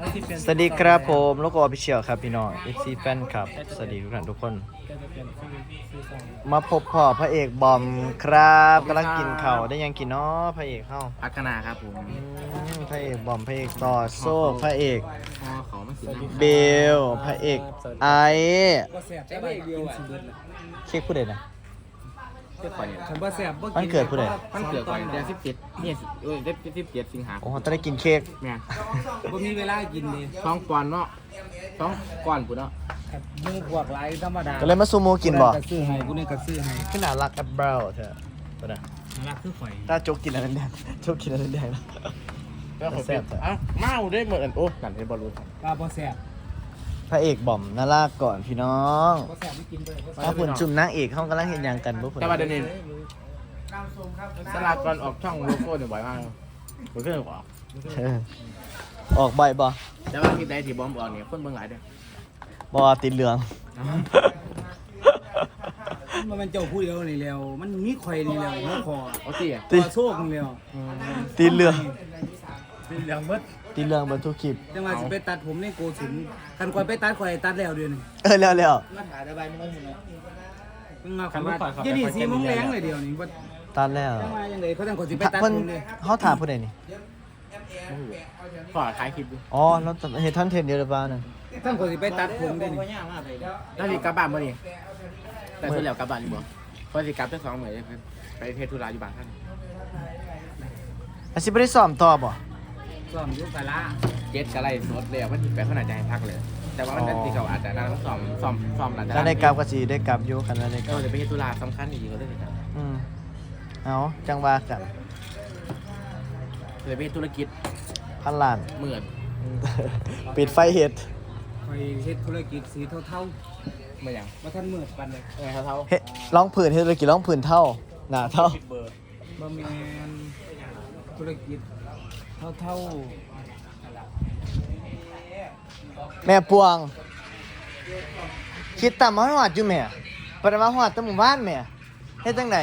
มันสิเปลี่ยนสวัสดีครับผมโลโก้ออฟฟิเชียลครับพี่น้อง FC แฟนครับ สวัสดีทุกท่านทุกคนก็จะเปลี่ยนชื่อชื่อช่องมาพบพ่อพระเอกบอมครับกำลังกินข้าวได้ยังกินเนาะพระเอกเข้าพัฒนาครับผมอืมพระเอกบอมพระเอกต่อโซ่พระเอกพอเขามาสินะเบลพระเอกไอซ์ก็แสบแต่ว่ากินสิเบิดละเค้กผู้ใดนะ เจ้าก่อนเนี่ยคันบ่แสบบ่กินวันเกิดผู้ใดตั้งเกิดก่อนเดือนสิบเจ็ดเนี่ยสิเออเดือนสิบเจ็ดสิงหาคโอ้มโหต้องได้กินเค้กแม่งบ่มีเวลากินดิสองปอนด์เนาะสองก้อนกูเนาะครับมือพวกหลายธรรมดาก็เลยมาซูโมกินบ่ก็ซื้อให้กูนี่ก็ซื้อให้ขนาดรักแอปเปิลเถอะตัวน่ะรักคือข่อยถ้าโจกกินอะไรแดงโจกกินอะไรแดงนะ แล้วเขาเป็นเอ้าเมาได้เหมือนโอ้กันให้บอลลูนปลาบ่แสบ พระเอกบอมนาลากก่อนพี่น้องบ่แสบไม่กินเลยบ่แสบถ้าผุนจุ่มนางเอกเขากำลังเห็นยังกันบ่ผุนแต่ว่าเดี๋ยวนี้น้ำส้มครับสลากก่อนออกช่องโลโก้เนี่ยบ่อยมากมันก็เลยกว่าเออออกบ่อยบ่ แต่ว่ามีใดที่บอมออกเนี่ยคนเบิ่งหลายเด้อบ่ติดเหลือง มันเป็นเจ้าผู้เดียวนี่แล้ว มันมีข่อยนี่แล้วหัวคอเอาสิอะติตัวโชคนี่แล้ว ติดเหลือง เป็นเหลืองเบิด ติดเหลืองเบนทุกคลิป จังว่าสิไปตัดผมในโกสุนคันข่อยไปตัดข่อยตัดแล้วเดือนนึงเออแล้วแล้วมาถ่ายระบายมึงเนาะมึงมาขันว่ายี่นี่สีโมงแรงเลยเดียวนี่ว่าตัดแล้วจังว่ายังไงเขาตั้งคนสิไปตัดเพิ่นผมเลยเขาถามผู้ใดนี่ ขอท้ายคลิปดูอ๋อแล้วเฮ็ดท่านเทนเดียวหรือเปล่าน่ะตั้งคนสิไปตัดผมเลยนี่แล้วสิกลับบ้านบ่นี่แต่ส่วนแล้วกลับบ้านอยู่บ่พอสิกลับได้สองเหมือนไปเทศธุระอยู่บ้านท่านอาสิบ่ได้ซ้อมต่อบ่ ซ้อมอยุกะละเจ็ดก็ไล่สดเลยวันที่แปดเขาอาจจะให้พักเลย แต่ว่าวันนั้นที่เขาอาจจะนั่งซ้อมซ้อมซ้อมหลังจากถ้าได้กลับก็สิได้กลับอยู่คันนั้นได้กก็ลับจะไปเฮ็ดธุระสำคัญอีกก็เลยครับอืมเอาจังว่ากันเลยไปเฮ็ดธุรกิจพันล้าน เหมือนอืมปิดไฟเฮ็ดคอยเฮ็ดธุรกิจสีเท่าเมื่อยังๆมาท่านมืดปันเลยเออเท่าเท่าเฮ็ดร้องผืนเฮ็ดธุรกิจร้องผืนเท่าหน้าเท่าเบอร์บ่แมนธุรกิจ เท่าแม่ปวง คิดตามมาหอดอยู่แม่ปรมาหอดแตะหมู่บ้านแม่เฮ็ดจังได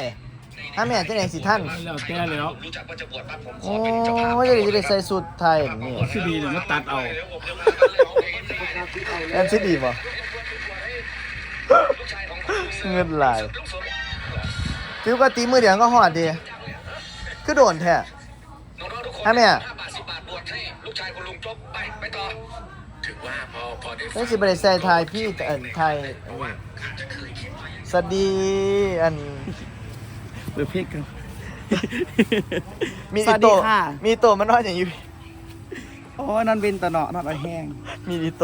ถ้าแม่จังไดสิท่านแล้วแก้เลยเนาะโอ้ยจะได้ใส่สุดไทยนี่คือดีเลยมาตัดเอาแอนซิดีบ่เงินหลายฟิวก็ตีมือเดียวก็หอดดีคือโดนแท้ ฮะแม่บาทสิบบาทบวชให้ลูกชายคุณลุงจบไปไปต่อถึงว่าพอพอได้นี่สิบริษัทไทยพี่แต่อันไทยสวัสดีอันเบอร์เพกกัน มีสวัอีสดีโตค่ะ มีอีโตมันน้อยอย่างอยู่โอ้นั่นเป็นตะเนาะนั่นไอแห้งมีอีโต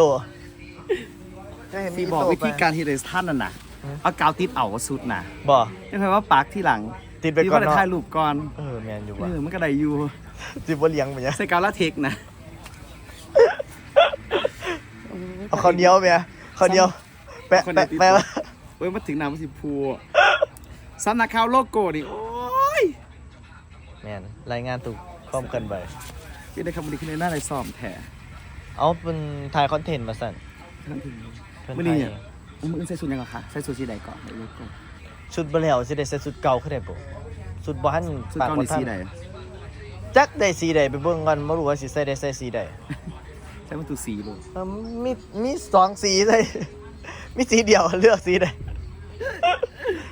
จะเห็นมีที่อีบอกโตวิไปธีการที่เดสท่านน่ะนะอืมเอากาวติดเอาสุดนะบ่ ไม่ใช่ว่าปากที่หลังติดไปก่อนที่ว่าเนาะถ่ายรูปก่อนเออแมนอยู่เอว่ะอมันก็ได้อยู่ สิบ่เลี้ยงไปยังใส่กาวลาเทคนะเอาข้าวเหนียวแม่ข้าวเหนียวแปะแปะแปะเว้ยมาถึงน้ำมันสิพูสำนักข่าวโลโก้นี่โอ้ยแมนรายงานถูกพร้อมกันไปพี่ได้คำวันนี้ขึ้นในหน้าในซ้อมแท้เอาเป็นถ่ายคอนเทนต์มาสั่นท่านถึงเพิ่นมื่อถ่านี้ยเนี่ยมึงใส่สุดยังไงคะใส่สุดสีใดก่อนเดี๋ยวดูก่อนชุดบ่แล้วสิได้ใส่ชุดเก่าขึ้นได้บ่ชุดบ่ทันสุดปากเกาบ่หลีทันสีใด จักได้สีใดไปเบิ่งกันบ่รู้ว่าสิใส่ได้ใส่สีใดใส่มันตุสีเลยเออมีมีสองสีเลย มีสีเดียวเลือกสีใด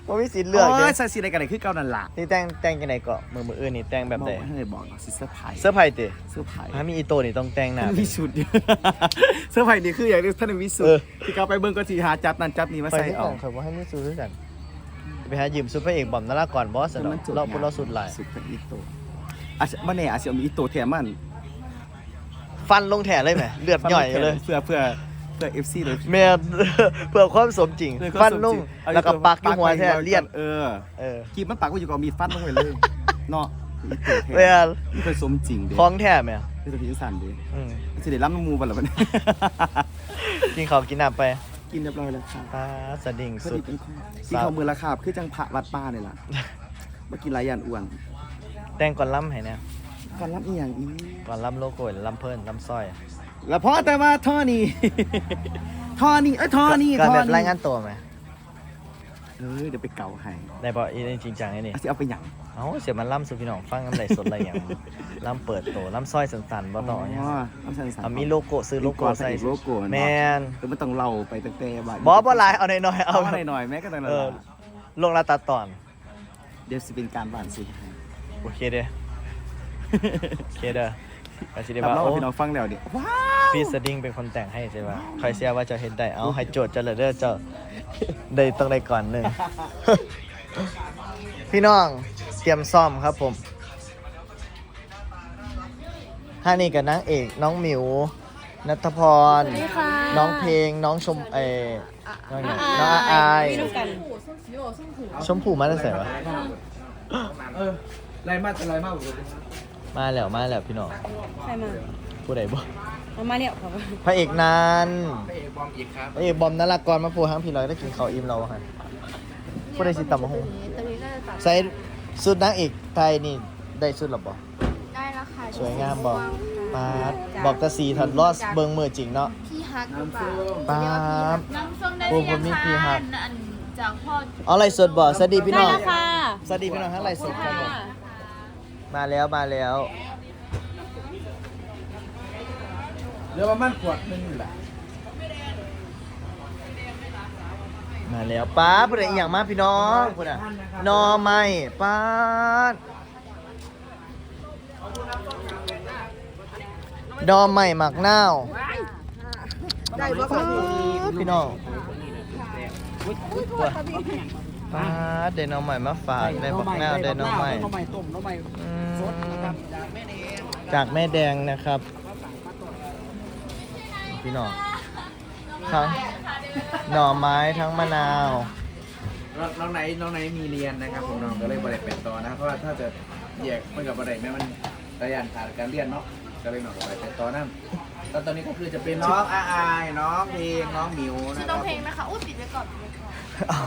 ว่ามีสีเลือกโอ้เด้ยใส่สีใดกันไหนคือเกานั่นล่ะนี่แต่งแต่งกันไหนก็มือมืออื่นนี่แต่งแบบใดอกให้บอกหน่อยสิเสื้อร์ไผ่เสื้อร์ไผ่ติเสื้อร์ไผ่ถ้ามีอีโตนี่ต้องแต่งหน้าท่านวิสุทธิ์เสื้อร์ไผ่นี่คืออย่างที่ท่านวิสุทเออธิ์ที่เขาไปเบิ่งก็สีหาจับนั่นจับนี่มาไปใส่ที่เอาสั่งเขาว่าให้มีสูทด้วยกันไปหายืมสูทพระเอกบอมนาราก่อนบอสเนาะเราพวกเราสุดหลายสุดเป็นอีโต อาจจะบ่แน่อาจจะเอามีอีโตแถมมันฟันลงแถเลยไหมเลือดหย่อยเลย เพื่อเพื่อเพื่อ FC เลยแม่เพื่อความสมจริง เพื่อฟันความนุ่งสมจริงเอาแล้วก็ปักที่หัวแท้ปักไเลียดเออเออกีบมันปักไว้อยู่กับเอามีดฟันลงไปเลยเนาะอีโตแท้เวลานี่เป็นสมจริงเด้คล้องแท้ไหมเป็นตัวพิสันเด้อืมสิได้รับน้ำมูบัดละบัดนี้กินข้าวกินน้ำไปกินเรียบร้อยแล้วค่ะ ปลาสดิ่งพอสุดีดเป็นข้อกินข้าวมือละคาบคือจังพระวัดป้านี่ล่ะ มากินหลายอย่างอ้วน แต่งก่อนล้ำให้เนี่ยก่อนรับอีหยังอีก่อนล้ำโลโก้ล้ำเพิ่นล้ำสร้อยแล้วพอแต่ว่าท่อนี้ท่อนี้เอ้ยท่อนี้ก็ท่อแบบนี้รายงานตัวไหมเออเดี๋ยวไปเก่าให้ได้ป่ะอีนี่จริงจังไอ้นี่อาสิเอาไปหยังเอาเอ้าเสียมันล่ำสุพี่น้องฟังน้ำไหลสดอะไรอย่างล่ำเปิดโตล่ำสร้อยสันๆบ่ต่อเนี่ยต้องใส่สันเอามีโลโก้ซื้อโลโก้ใส่โลโก้แมนคือมันต้องเล่าไปตั้งแต่บ่ายบอบ่หลายเอาหน่อยๆเอาเอาหน่อยหน่อยๆแม้ก็ต้องเอเล่าอลงละตัดตอน เดี๋ยวสิเป็นการบ้านสิ โอเคเด้อ โอเคเด้อไปสิเด้อรับว่าเล่าโอ้ให้พี่น้องฟังแล้วดิว้าพี่สดิ้งเป็นคนแต่งให้ใช่ป่ะใครเชื่อว่าเจะเห็นได้ เอาให้โจทย์เจะเลยเด้อเจ้าได้ต้องได้ก่อนหนึ่ง พี่น้องเตรียมซ่อมครับผมท่านี่กับนางเอกน้องหมิว นัทพรน้องเพลง น้องชมเออน้องเนี่ยน้องอาอาย ชมพู่มาตั้งแต่วะเออ ไรมากจะไรมากกว่ามาแล้วมาแล้วพี่น้องใครมาผู้ใดบ่เอามาเนี่ยขอบพระเอกนานพระเอกบอมอีกครับพระเอกบอมนารากรมาปูทั้งพี่ร้อยได้กินข้าวอิ่มเราฮะผู้ใดสิตำมะฮงตัวนี้น่าจะตัดใส่สุดนางเอกไทยนี่ได้สุดหรอบ่ได้แล้วค่ะสวยงามบ่ปาดบอกตะสีทันลอสเบิงมือจริงเนาะพี่ฮักหรือเปล่าปาดน้ำส้มได้โอ้หรือผยัมงมีคะพี่ฮักอันจากพ่อเอาไรสดบ่สวัสดีพี่น้องได้แล้วค่ะสวัสดีพี่น้องทั้งไรสดครับผ มค่ะมาแล้วมาแล้วเรือประมาณขวดหนึงอยู่แหละมาแล้วป้าผู้ใดอีหยังมาพี่น้องผู้น่ะนอไม้ป้าดดอมใหม่หมักนาวได้บ่ครับพี่น้องป้าด ได้หน้องใหม่มาฝากได้บักนาวได้หน้องใหม่น้องใหม่ต้มน้องใหม่อืมสดนะครับจากแม่แดงนะครับพี่น้องทั้งหน่อไม้ทั้งมะนาวน้องไหนน้องไหนมีเรียนนะครับผมน้องก็เลยบริเป็นต่อนะเพราะว่าถ้าจะแยกมันกับบริแม่มันระยะขาดการเรียนเนาะก็เลยน้องก็บริเป็นต่อนั่น แล้วตอนนี้ก็คือจะเป็นน้องอาอายน้องเพลงน้องหมิวชื่อนะคน้รัอบงเพลงนะคะอุ้ยปิดไว้ก่อนปิดไว้ก่อนเอา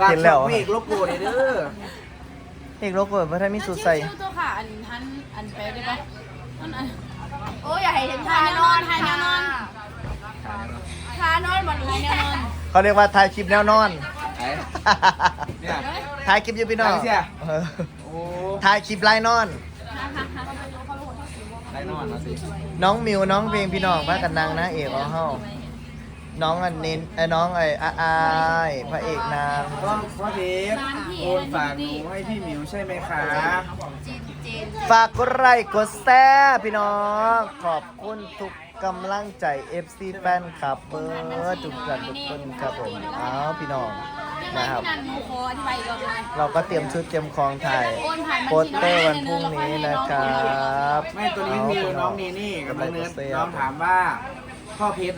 ฝากเห็นช่แล้อวงเพลงลบกูเลยเด้อเอกโลโก้พระท่านมิสุใส่ชื่อตัวค่ะ อันทันอันไปได้ปะอันอันโอ้ยอย่าให้เห็นทานอนทานอนทานอนวันนี้แน่นอนเขาเรียกว่าถ่ายคลิปแนวนอนไอ้เนี่ย ถ่ายคลิปอยู่พี่น้องถ่ายเสียเออโอ้ถ่ายคลิปไลน์นอนได้ นอนมาสิน้องมิวน้องเพลงพี่น้องพระกันนางนะเอกเอาเฮาน้องอันเน้นไอ้น้องไอ้อาอายพระเอกนางก็พ่อเทปโอนฝากหนูให้พี่หมิวใช่ไหมคะจีนจีนฝากกดไลค์กดแชร์พี่น้อง ขอบคุณทุกกำลังใจ FC แฟนคลับเบอร์ทุกท่านทุกคนครับผมเอาพี่น้อง นะครับนันมูโคอธิบายอีกรอบหนึงเราก็เตรียมชุดเตรียมของถ่ายโปสเตอร์วันพรุ่งนี้นะครับ ไม่ตัวนี้มีน้องนีนี่กับน้องเนิร์ดน้องถามว่าพ่อเพชร